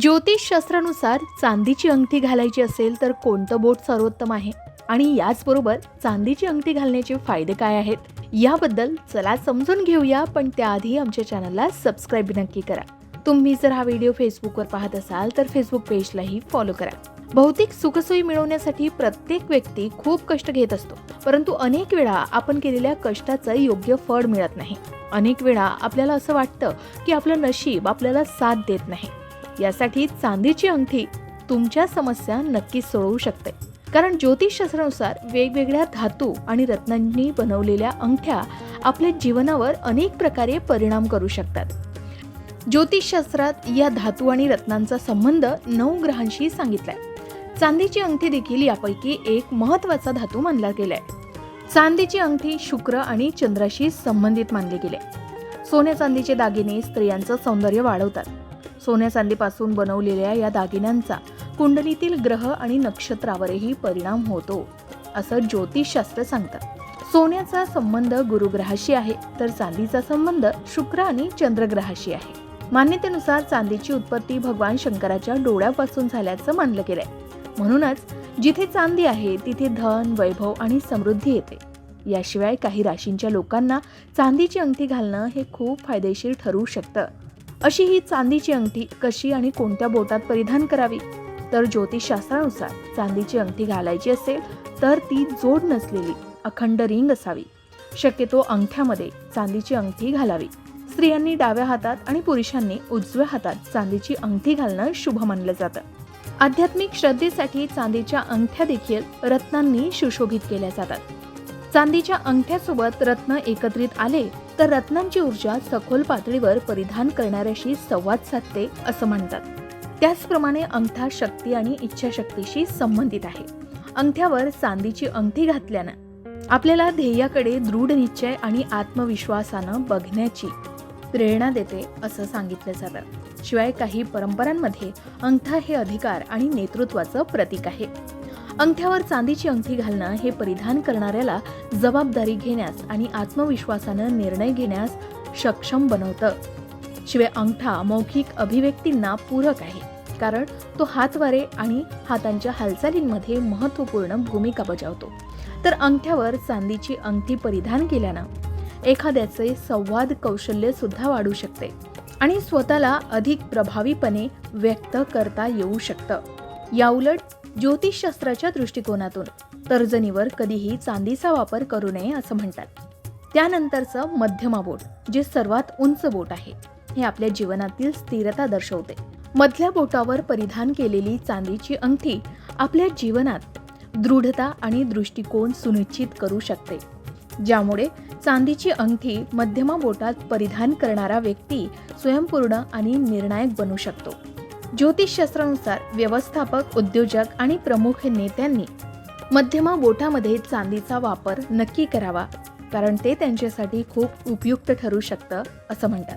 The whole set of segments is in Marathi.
ज्योतिषशास्त्रानुसार चांदीची अंगठी घालायची असेल तर कोणतं बोट सर्वोत्तम आहे? आणि याचबरोबर चांदीची अंगठी घालण्याचे फायदे काय आहेत? याबद्दल चला समजून घेऊया पण त्याआधी आमच्या चॅनलला सबस्क्राईब नक्की करा. तुम्ही जर हा व्हिडिओ फेसबुकवर पाहत असाल तर फेसबुक पेजलाही फॉलो करा. भौतिक सुखसोयी मिळवण्यासाठी प्रत्येक व्यक्ती खूप कष्ट घेत असतो परंतु अनेक वेळा आपण केलेल्या कष्टाचं योग्य फळ मिळत नाही. अनेक वेळा आपल्याला असं वाटतं की आपलं नशीब आपल्याला साथ देत नाही. यासाठी चांदीची अंगठी तुमच्या समस्या नक्कीच सोडवू शकते. कारण ज्योतिषशास्त्रानुसार वेगवेगळ्या धातू आणि रत्नांनी बनवलेल्या अंगठ्या आपल्या जीवनावर अनेक प्रकारे परिणाम करू शकतात. ज्योतिषशास्त्रात या धातू आणि रत्नांचा संबंध नऊ ग्रहांशी सांगितलाय. चांदीची अंगठी देखील यापैकी एक महत्त्वाचा धातू मानला गेलाय. चांदीची अंगठी शुक्र आणि चंद्राशी संबंधित मानले गेले. सोन्या चांदीचे दागिने स्त्रियांचं सौंदर्य वाढवतात. सोन्या चांदीपासून बनवलेल्या या दागिन्यांचा कुंडलीतील ग्रह आणि नक्षत्रावरही परिणाम होतो असं ज्योतिषशास्त्र सांगतं. सोन्याचा संबंध गुरुग्रहाशी आहे तर चांदीचा संबंध शुक्र आणि चंद्रग्रहाशी आहे. मान्यतेनुसार चांदीची उत्पत्ती भगवान शंकराच्या डोळ्यापासून झाल्याचं मानलं गेलंय. म्हणूनच जिथे चांदी आहे तिथे धन वैभव आणि समृद्धी येते. याशिवाय काही राशींच्या लोकांना चांदीची अंगठी घालणं हे खूप फायदेशीर ठरू शकतं. अशी ही चांदीची अंगठी कशी आणि कोणत्या बोटात परिधान करावी? तर ज्योतिषशास्त्रानुसार चांदीची अंगठी घालायची असेल तर ती जोड नसलेली अखंड रिंग असावी. शक्यतो अंगठ्यामध्ये चांदीची अंगठी घालावी. स्त्रियांनी डाव्या हातात आणि पुरुषांनी उजव्या हातात चांदीची अंगठी घालणं शुभ मानलं जातं. आध्यात्मिक श्रद्धेसाठी चांदीच्या अंगठ्या देखील रत्नांनी सुशोभित केल्या जातात. चांदीच्या अंगठ्यासोबत रत्न एकत्रित आले तर रत्नांची ऊर्जा सखोल पातळीवर परिधान करणाऱ्याशी संवाद साधते असं म्हणतात. त्याचप्रमाणे अंगठा शक्ती आणि इच्छाशक्तीशी संबंधित आहे. अंगठ्यावर चांदीची अंगठी घातल्यानं आपल्याला ध्येयाकडे दृढ निश्चय आणि आत्मविश्वासानं बघण्याची प्रेरणा देते असं सांगितलं जातं. शिवाय काही परंपरांमध्ये अंगठा हे अधिकार आणि नेतृत्वाचं प्रतीक आहे. अंगठ्यावर चांदीची अंगठी घालणं हे परिधान करणाऱ्याला जबाबदारी घेण्यास आणि आत्मविश्वासानं निर्णय घेण्यास सक्षम बनवतं. शिवाय अंगठा मौखिक अभिव्यक्तींना पूरक आहे कारण तो हातवारे आणि हातांच्या हालचालींमध्ये महत्त्वपूर्ण भूमिका बजावतो. तर अंगठ्यावर चांदीची अंगठी परिधान केल्यानं एखाद्याचे संवाद कौशल्य सुद्धा वाढू शकते आणि स्वतःला अधिक प्रभावीपणे व्यक्त करता येऊ शकतं. याउलट ज्योतिषशास्त्राच्या दृष्टिकोनातून. तर्जनीवर कधीही चांदीचा वापर करू नये असं म्हणतात. त्यानंतरचं मध्यमा बोट जे सर्वात उंच बोट आहे हे आपल्या जीवनातील स्थिरता दर्शवते. मधल्या बोटावर परिधान केलेली चांदीची अंगठी आपल्या जीवनात दृढता आणि दृष्टिकोन सुनिश्चित करू शकते. ज्यामुळे चांदीची अंगठी मध्यमा बोटात परिधान करणारा व्यक्ती स्वयंपूर्ण आणि निर्णायक बनू शकतो. ज्योतिषशास्त्रानुसार व्यवस्थापक उद्योजक आणि प्रमुख नेत्यांनी मध्यमा बोटामध्ये चांदीचा वापर नक्की करावा कारण ते त्यांच्यासाठी खूप उपयुक्त ठरू शकतं असं म्हणतात.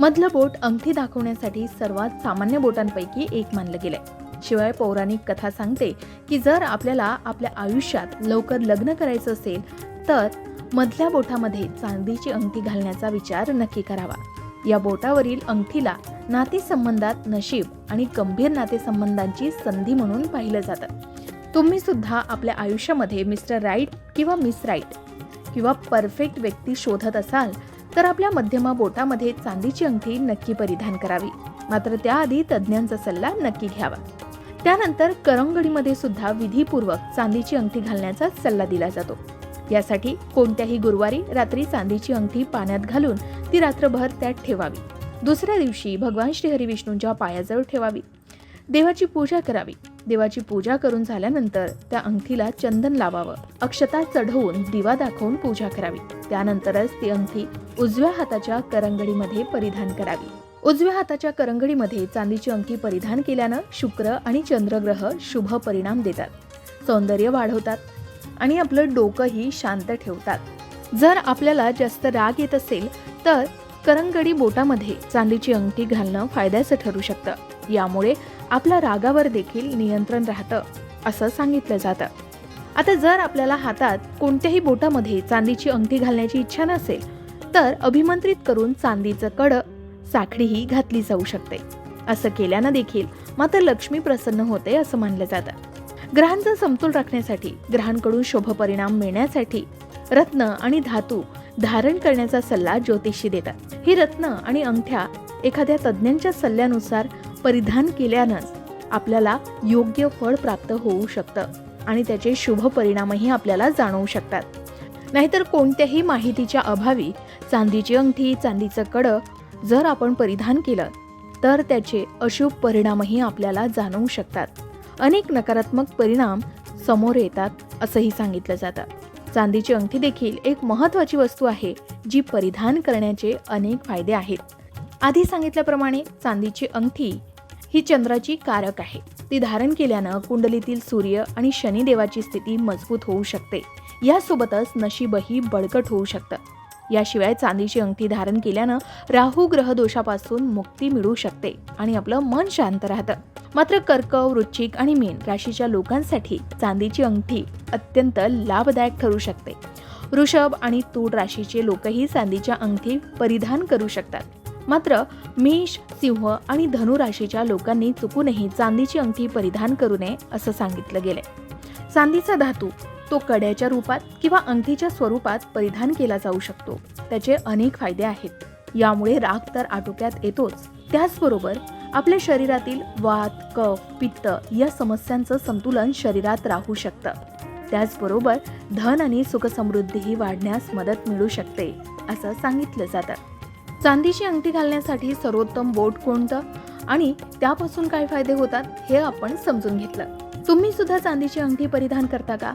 मधलं बोट अंगठी दाखवण्यासाठी सर्वात सामान्य बोटांपैकी एक मानलं गेलंय. शिवाय पौराणिक कथा सांगते की जर आपल्याला आपल्या आयुष्यात लवकर लग्न करायचं असेल तर मधल्या बोटामध्ये चांदीची अंगठी घालण्याचा विचार नक्की करावा. या बोटावरील अंगठीला नातेसंबंधात नशीब आणि गंभीर नातेसंबंधांची संधी म्हणून पाहिलं जातं. तुम्ही सुद्धा आपल्या आयुष्यामध्ये मिस्टर राईट किंवा मिस राईट किंवा परफेक्ट व्यक्ती शोधत असाल तर आपल्या मध्यमा बोटामध्ये चांदीची अंगठी नक्की परिधान करावी. मात्र त्याआधी तज्ज्ञांचा सल्ला नक्की घ्यावा. त्यानंतर करंगडीमध्ये सुद्धा विधीपूर्वक चांदीची अंगठी घालण्याचा सल्ला दिला जातो. यासाठी कोणत्याही गुरुवारी रात्री चांदीची अंगठी पाण्यात घालून ती रात्रभर त्यात ठेवावी. दुसऱ्या दिवशी भगवान श्रीहरी विष्णूंच्या पायाजवळ ठेवावी. देवाची पूजा करावी. देवाची पूजा करून झाल्यानंतर त्या अंगठीला चंदन लावावं. अक्षता चढवून दिवा दाखवून पूजा करावी. त्यानंतरच ती अंगठी उजव्या हाताच्या करंगडीमध्ये परिधान करावी. उजव्या हाताच्या करंगडीमध्ये चांदीची अंगठी परिधान केल्यानं शुक्र आणि चंद्रग्रह शुभ परिणाम देतात. सौंदर्य वाढवतात. आणि आपलं डोकंही शांत ठेवतात. जर आपल्याला जास्त राग येत असेल तर करंगडी बोटामध्ये चांदीची अंगठी घालणं फायद्याचं ठरू शकतं. यामुळे आपल्या रागावर देखील नियंत्रण राहतं असं सांगितलं जातं. आता जर आपल्याला हातात कोणत्याही बोटामध्ये चांदीची अंगठी घालण्याची इच्छा नसेल तर अभिमंत्रित करून चांदीचं कड साखळीही घातली जाऊ शकते. असं केल्यानं देखील मात्र लक्ष्मी प्रसन्न होते असं मानलं जातं. ग्रहांचा समतोल राखण्यासाठी ग्रहांकडून शुभ परिणाम मिळण्यासाठी रत्न आणि धातू धारण करण्याचा सल्ला ज्योतिषी देतात. ही रत्न आणि अंगठ्या एखाद्या तज्ज्ञांच्या सल्ल्यानुसार परिधान केल्यानंच आपल्याला योग्य फळ प्राप्त होऊ शकतं आणि त्याचे शुभ परिणामही आपल्याला जाणवू शकतात. नाहीतर कोणत्याही माहितीच्या अभावी चांदीची अंगठी चांदीचं कडं जर आपण परिधान केलं तर त्याचे अशुभ परिणामही आपल्याला जाणवू शकतात. अनेक नकारात्मक परिणाम समोर येतात असंही सांगितलं जातं. चांदीची अंगठी देखील एक महत्त्वाची वस्तू आहे जी परिधान करण्याचे अनेक फायदे आहेत. आधी सांगितल्याप्रमाणे चांदीची अंगठी ही चंद्राची कारक आहे. ती धारण केल्यानं कुंडलीतील सूर्य आणि शनिदेवाची स्थिती मजबूत होऊ शकते. यासोबतच नशीबही बळकट होऊ शकतं. याशिवाय चांदीची अंगठी धारण केल्यानं राहू ग्रह दोषापासून मुक्ती मिळू शकते आणि आपलं मन शांत राहतं. मात्र कर्क वृश्चिक आणि मीन राशीच्या लोकांसाठी चांदीची अंगठी अत्यंत लाभदायक ठरू शकते. वृषभ आणि तूळ राशीचे लोकही चांदीच्या अंगठी परिधान करू शकतात. मात्र मेष सिंह आणि धनु राशीच्या लोकांनी चुकूनही चांदीची अंगठी परिधान करू नये असं सांगितलं गेलंय. चांदीचा धातू तो कड्याच्या रूपात किंवा अंगठीच्या स्वरूपात परिधान केला जाऊ शकतो. त्याचे अनेक फायदे आहेत. यामुळे राग तर आटोक्यात येतोच. त्याचबरोबर आपल्या शरीरातील वात कफ पित्त या समस्यांचं संतुलन शरीरात राहू शकतं. त्याचबरोबर धन आणि सुखसमृद्धीही वाढण्यास मदत मिळू शकते असं सांगितलं जातं. चांदीची अंगठी घालण्यासाठी सर्वोत्तम बोट कोणतं आणि त्यापासून काय फायदे होतात हे आपण समजून घेतलं. तुम्ही सुद्धा चांदीची अंगठी परिधान करता का?